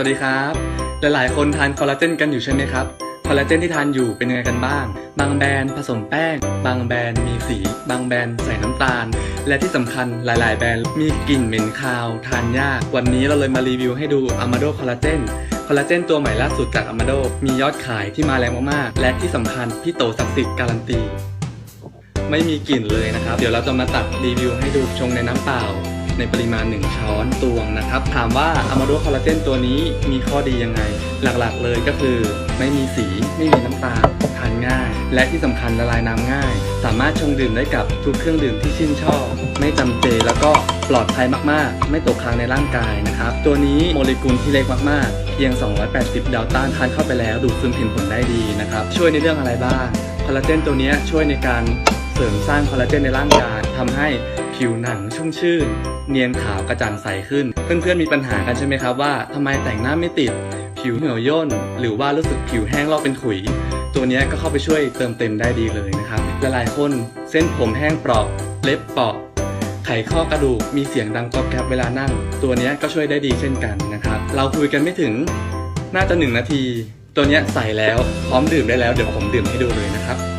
วัสดีครับ หลายๆ คนทานคอลลาเจนกันอยู่ใช่ไหมครับ คอลลาเจนที่ทานอยู่เป็นยังไงกันบ้าง บางแบรนด์ผสมแป้ง บางแบรนด์มีสี บางแบรนด์ใส่น้ำตาล และที่สำคัญหลาย ๆ แบรนด์มีกลิ่นเหม็นคาว ทานยาก วันนี้เราเลยมารีวิวให้ดูอะมาโดคอลลาเจนคอลลาเจนตัวใหม่ล่าสุดจากอะมาโดมียอดขายที่มาแรงมาก ๆ และที่สำคัญพี่โตศักดิ์สิทธิ์การันตี ไม่มีกลิ่นเลยนะครับ เดี๋ยวเราจะมาตัดรีวิวให้ดูชงในน้ำเปล่า ในปริมาณ 1 ช้อนตวงนะครับ ถามว่าอะมาโดคอลลาเจนตัวนี้มีข้อดียังไง หลักๆเลยก็คือไม่มีสีไม่มีน้ำตาลทานง่าย และที่สำคัญละลายน้ำง่าย สามารถชงดื่มได้กับทุกเครื่องดื่มที่ชื่นชอบ ไม่จำเจแล้วก็ปลอดภัยมากๆ ไม่ตกค้างในร่างกายนะครับ ตัวนี้โมเลกุลที่เล็กมากๆเพียง 280 ดาวต้านทานเข้าไปแล้ว ดูดซึมเห็นผลได้ดีนะครับ ช่วยในเรื่องอะไรบ้างคอลลาเจนตัวนี้ช่วยในการเสริมสร้างคอลลาเจนในร่างกายทำให้ ผิวหนังชุ่มชื่น เนียนขาวกระจ่างใสขึ้น เพื่อนๆมีปัญหากันใช่ไหมครับว่าทำไมแต่งหน้าไม่ติด ผิวเหี่ยวย่น หรือว่ารู้สึกผิวแห้งลอกเป็นขุย ตัวนี้ก็เข้าไปช่วยเติมเต็มได้ดีเลยนะครับหลายๆคนเส้นผมแห้งเปราะเล็บเปราะไขข้อกระดูกมีเสียงดังกรอบแกรบเวลานั่ง ตัวนี้ก็ช่วยได้ดีเช่นกันนะครับเราคุยกันไม่ถึงน่าจะหนึ่งนาที ตัวนี้ใส่แล้วพร้อมดื่มได้แล้วเดี๋ยวผมดื่มให้ดูเลยนะครับ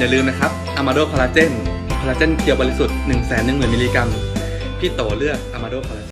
อย่าลืมนะครับอะมาโดคอลลาเจนคอลลาเจนเพียวบริสุทธิ์1 1 0 0 0 0มิลลิกรัมพี่โตเลือกอะมาโดคอลลาเจน